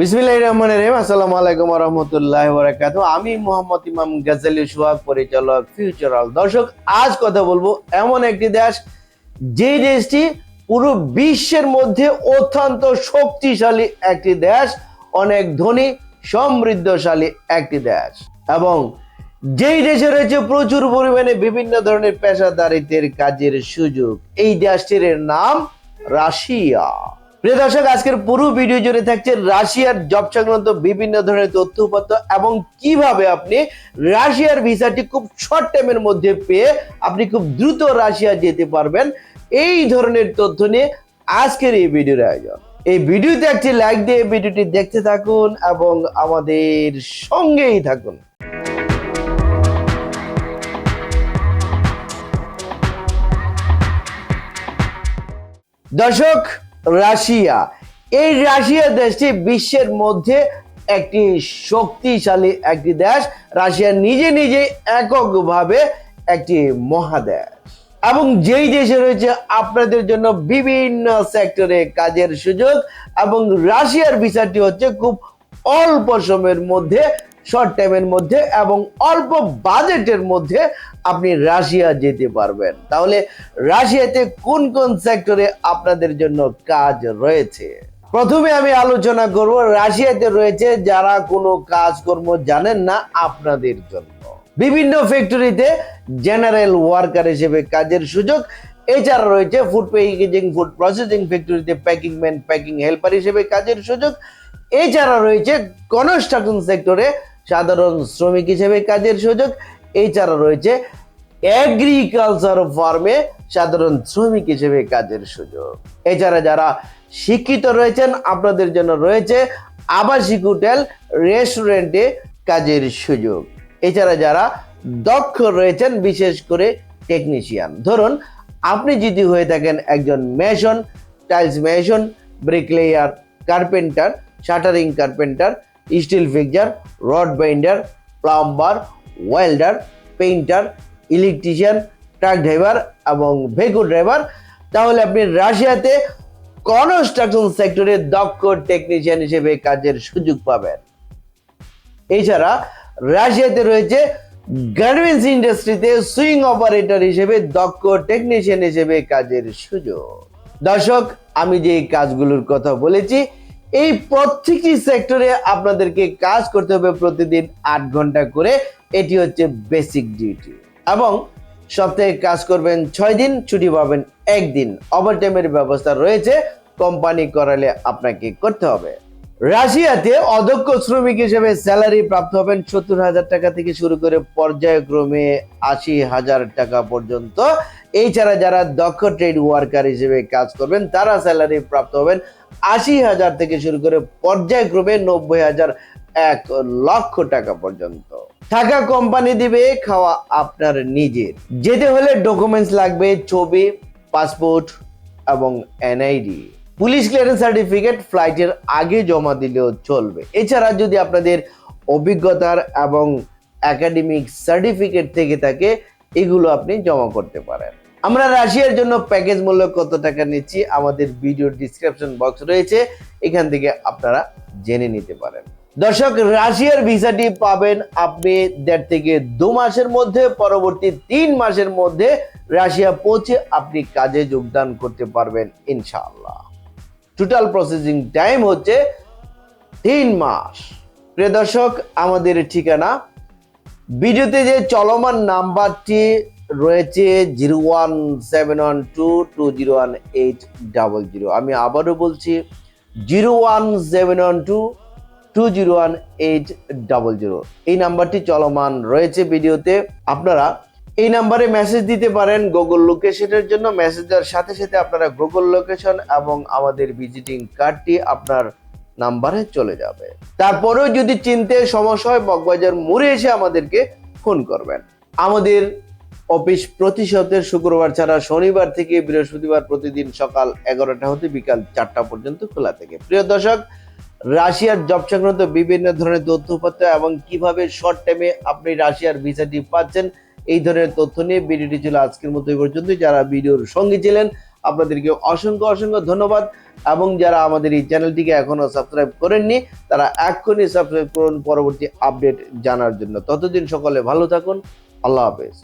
বিসমিল্লাহ রহমান রহিম। আসসালামু আলাইকুম রহমতুল্লাহ বরাকাত আমি মোহাম্মদ ইমাম গাজালি সোহাগ পরিচালক ফিউচারাল দর্শক, আজ কথা বলব এমন একটি দেশ যে দেশটি পুরো বিশ্বের মধ্যে অত্যন্ত শক্তিশালী একটি দেশ, অনেক ধনী, সমৃদ্ধশালী একটি দেশ। এবং যেই দেশে রয়েছে প্রচুর পরিমাণে বিভিন্ন ধরনের পেশাদারিত্বের কাজের সুযোগ, এই দেশটির নাম রাশিয়া। প্রিয় দর্শক, আজকের পুরো ভিডিও জুড়ে থাকছে রাশিয়ার জব সংক্রান্ত বিভিন্ন ধরনের তথ্যপত্র এবং কীভাবে আপনি রাশিয়ার ভিসাটি খুব শর্ট টাইমের মধ্যে পেয়ে আপনি খুব দ্রুত রাশিয়া যেতে পারবেন। এই ধরনের তথ্য নিয়ে আজকের এই ভিডিওর আয়োজন। এই ভিডিওতে একটি লাইক দিয়ে ভিডিওটি দেখতে থাকুন এবং আমাদের সঙ্গেই থাকুন। দর্শক রাশিয়া। এই রাশিয়া দেশটি বিশ্বের মধ্যে একটি শক্তিশালী একটি দেশ। রাশিয়া নিজে নিজে এককভাবে একটি মহাদেশ। এবং যেই দেশে রয়েছে, আপনাদের জন্য বিভিন্ন সেক্টরে কাজের সুযোগ। এবং রাশিয়ার ভিসাটি হচ্ছে, খুব অল্প সময়ের মধ্যে শর্ট টাইমের মধ্যে এবং অল্প বাজেটের মধ্যে আপনি রাশিয়া যেতে পারবেন। তাহলে রাশিয়াতে কোন কোন সেক্টরে আপনাদের জন্য কাজ রয়েছে? প্রথমে আমি আলোচনা করব, রাশিয়াতে রয়েছে যারা কোনো কাজকর্ম জানেন না আপনাদের জন্য। বিভিন্ন ফ্যাক্টরিতে জেনারেল ওয়ার্কার হিসেবে কাজের সুযোগ। এছাড়া রয়েছে ফুড প্যাকেজিং ফুড প্রসেসিং ফ্যাক্টরিতে প্যাকিং ম্যান প্যাকিং হেল্পার হিসেবে কাজের সুযোগ। এছাড়া রয়েছে কনস্ট্রাকশন সেক্টরে সাধারণ শ্রমিক হিসেবে কাজের সুযোগ। এছাড়া রয়েছে এগ্রিকালচার ফার্মে সাধারণ শ্রমিক হিসেবে কাজের সুযোগ। এছাড়া যারা শিক্ষিত রয়েছেন, আপনাদের জন্য রয়েছে আবাসিক হোটেল রেস্টুরেন্টে কাজের সুযোগ। এছাড়া যারা দক্ষ রয়েছেন, বিশেষ করে টেকনিশিয়ান ধরুন, আপনি যদি হয়ে থাকেন একজন mason tiles mason bricklayer carpenter shuttering carpenter steel fixer, rod binder, plumber, welder, painter, electrician, truck driver এবং ভেহিকল ড্রাইভার। তাহলে আপনি রাশিয়াতে কনস্ট্রাকশন সেক্টরে দক্ষ টেকনিশিয়ান হিসেবে কাজের সুযোগ পাবেন। এছাড়া রাশিয়াতে রয়েছে গার্মেন্টস ইন্ডাস্ট্রিতে সুইং অপারেটর হিসেবে দক্ষ টেকনিশিয়ান হিসেবে কাজের সুযোগ। দর্শক, আমি যে কাজগুলোর কথা বলেছি এই প্রত্যেকটি সেক্টরে আপনাদেরকে কাজ করতে হবে প্রতিদিন আট ঘণ্টা করে। এটি হচ্ছে বেসিক ডিউটি এবং সপ্তাহে কাজ করবেন ছয় দিন, ছুটি পাবেন একদিন। ওভারটাইমের ব্যবস্থা রয়েছে কোম্পানি করালে আপনাকে করতে হবে। রাশিয়াতে অদক্ষ শ্রমিক হিসেবে স্যালারি প্রাপ্ত হবেন সত্তর হাজার টাকা থেকে শুরু করে পর্যায়ক্রমে আশি হাজার টাকা পর্যন্ত। এছাড়া যারা দক্ষ ট্রেড ওয়ার্কার হিসেবে কাজ করবেন, তারা স্যালারি প্রাপ্ত হবেন আশি হাজার থেকে শুরু করে পর্যায়ক্রমে নব্বই হাজার এক লক্ষ টাকা পর্যন্ত। থাকা কোম্পানি দিবে, খাওয়া আপনার নিজের। যেতে হলে ডকুমেন্টস লাগবে, ছবি পাসপোর্ট এবং এনআইডি পুলিশ ক্লিয়ারেন্স সার্টিফিকেট ফ্লাইটের আগে জমা দিলেও চলবে। এছাড়া যদি আপনাদের অভিজ্ঞতার এবং একাডেমিক সার্টিফিকেট থেকে থাকে, এগুলো আপনি জমা করতে পারেন। আমরা রাশিয়ার জন্য প্যাকেজ মূল্য কত টাকা নিচ্ছি আমাদের ভিডিও ডিসক্রিপশন বক্স রয়েছে, এখান থেকে আপনারা জেনে নিতে পারেন। দর্শক, রাশিয়ার ভিসাটি পাবেন আপনি দেড় থেকে দু মাসের মধ্যে, পরবর্তী তিন মাসের মধ্যে রাশিয়া পৌঁছে আপনি কাজে যোগদান করতে পারবেন, ইনশাআল্লাহ। টোটাল প্রসেসিং টাইম হচ্ছে তিন মাস। প্রিয় দর্শক, আমাদের ঠিকানা। ভিডিওতে যে চলমান নাম্বারটি রয়েছে zero one seven one two two zero one eight double zero. আমি আবারও বলছি, zero one seven one two two zero one eight double zero. এই নাম্বারটি চলমান রয়েছে ভিডিওতে। আপনারা এই নাম্বারে মেসেজ দিতে পারেন গুগল লোকেশনের জন্য। মেসেজ দেওয়ার সাথে সাথে আপনারা গুগল লোকেশন এবং আমাদের ভিজিটিং কার্ডটি আপনার নাম্বারে চলে যাবে। তারপরেও যদি চিনতে সমস্যা হয় মগবাজার মোড়ে এসে আমাদেরকে ফোন করবেন। আমাদের অফিস প্রতি সপ্তাহের শুক্রবার ছাড়া শনিবার থেকে বৃহস্পতিবার প্রতিদিন সকাল এগারোটা হতে বিকাল চারটা পর্যন্ত খোলা থাকে। প্রিয় দর্শক, রাশিয়ার জব সংক্রান্ত বিভিন্ন ধরনের তথ্যপত্র এবং কীভাবে শর্ট টাইমে আপনি রাশিয়ার ভিসাটি পাচ্ছেন, এই ধরনের তথ্য নিয়ে ভিডিওটি ছিল আজকের মতো এই পর্যন্ত যারা ভিডিওর সঙ্গে ছিলেন, আপনাদেরকে অসংখ্য অসংখ্য ধন্যবাদ এবং যারা আমাদের এই চ্যানেলটিকে এখনও সাবস্ক্রাইব করেননি, তারা এক্ষুনি সাবস্ক্রাইব করুন, পরবর্তী আপডেট জানার জন্য। ততদিন সকলে ভালো থাকুন, আল্লাহ হাফেজ।